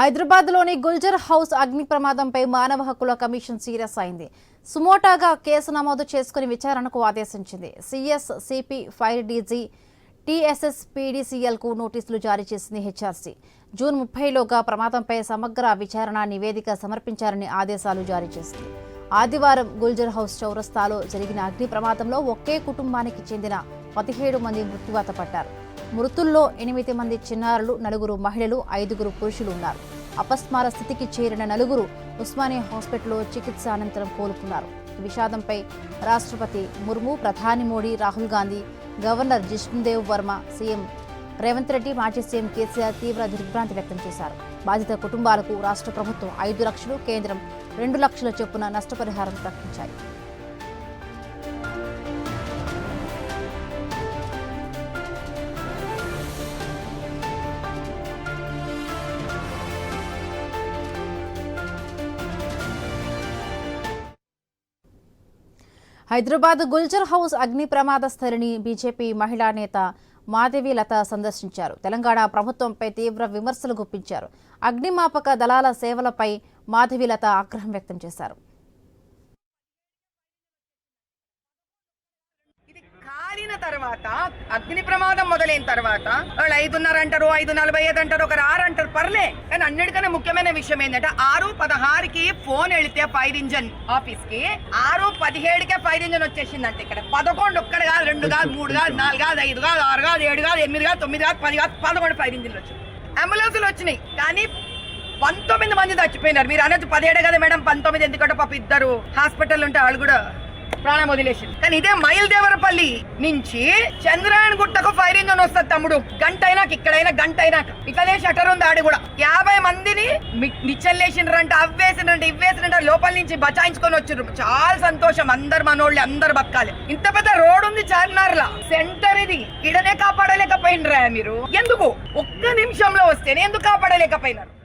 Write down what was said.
హైదరాబాద్లోని గుల్జర్ హౌస్ అగ్ని ప్రమాదంపై మానవ హక్కుల కమిషన్ సీరియస్ అయింది. సుమోటాగా కేసు నమోదు చేసుకుని విచారణకు ఆదేశించింది. సిఎస్ సిపి ఫైర్ డీజీ టీఎస్ఎస్ పీడీసీఎల్కు నోటీసులు జారీ చేసింది హెచ్ఆర్సీ. జూన్ ముప్పైలోగా ప్రమాదంపై సమగ్ర విచారణ నివేదిక సమర్పించాలని ఆదేశాలు జారీ చేసింది. ఆదివారం గుల్జర్ హౌస్ చౌరస్తాలో జరిగిన అగ్ని ప్రమాదంలో ఒకే కుటుంబానికి చెందిన పదిహేడు మంది మృత్యువాత పడ్డారు. మృతుల్లో ఎనిమిది మంది చిన్నారులు నలుగురు మహిళలు ఐదుగురు పురుషులు ఉన్నారు. అపస్మార స్థితికి చేరిన నలుగురు ఉస్మానియా హాస్పిటల్లో చికిత్స అనంతరం కోలుకున్నారు. విషాదంపై రాష్ట్రపతి ముర్ము ప్రధాని మోడీ రాహుల్ గాంధీ గవర్నర్ జిష్ణుదేవ్ వర్మ సీఎం రేవంత్ రెడ్డి మాజీ సీఎం కేసీఆర్ తీవ్ర దిగ్భ్రాంతి వ్యక్తం చేశారు. బాధిత కుటుంబాలకు రాష్ట్ర ప్రభుత్వం ఐదు లక్షలు కేంద్రం రెండు లక్షల చొప్పున నష్టపరిహారం ప్రకటించాయి. హైదరాబాద్ గుల్జర్ హౌస్ అగ్ని ప్రమాద స్థలిని బీజేపీ మహిళా నేత మాధవి లత సందర్శించారు. తెలంగాణ ప్రభుత్వంపై తీవ్ర విమర్శలు గుప్పించారు. అగ్నిమాపక దళాల సేవలపై మాధవి లత ఆగ్రహం వ్యక్తం చేశారు ఇది కాలిన తర్వాత అగ్ని ప్రమాదం మొదలైన తర్వాత వాళ్ళు ఐదున్నర అంటారు ఐదు నలభై ఐదు అంటారు ఒక ఆరు అంటారు పర్లే. కానీ అన్నిటికన్నా ముఖ్యమైన విషయం ఏంటంటే ఆరు పదహారుకి ఫోన్ వెళితే ఫైర్ ఇంజన్ ఆఫీస్కి ఆరు పదిహేడుకే ఫైర్ ఇంజన్ వచ్చేసిందంటే ఇక్కడ. పదకొండు ఒక్కడ కాదు రెండు కాదు మూడు కాదు నాలుగు కాదు ఐదు కాదు ఆరు కాదు ఏడు కాదు ఎనిమిది కాదు తొమ్మిది కాదు పది కాదు పదకొండు ఫైర్ ఇంజన్లు వచ్చాయి. అంబులెన్సులు వచ్చినాయి. కానీ పంతొమ్మిది మంది చచ్చిపోయినారు. మీరు అనేది పదిహేడు కదా మేడం పంతొమ్మిది ఎందుకంటే పాప ఇద్దరు హాస్పిటల్ ఉంటే వాళ్ళు కూడా ప్రాణం వదిలేసింది. కానీ ఇదే మైల్దేవరపల్లి నుంచి చంద్రాయణ గుట్టకు ఫైరింగ్ అని వస్తుంది తమ్ముడు. గంట అయినాక ఇక్కడైనా గంట అయినాక ఇక్కడే షటర్ ఉంది ఆడి కూడా. యాభై మందిని మి- నిచ్చెనలేసిండ్రంట అవ్వేసిండ్రంట ఇవ్వేసిండ్రంట లోపల నుంచి బచాయించుకొని వచ్చిండ్రు చాలా సంతోషం. అందరు మనోళ్ళు అందరు బతకాలి. ఇంత పెద్ద రోడ్ ఉంది చార్మినార్ లా సెంటర్ ఇది. ఇడనే కాపాడలేకపోయినరా మీరు? ఎందుకు? ఒక్క నిమిషంలో వస్తేనే ఎందుకు కాపాడలేకపోయినారు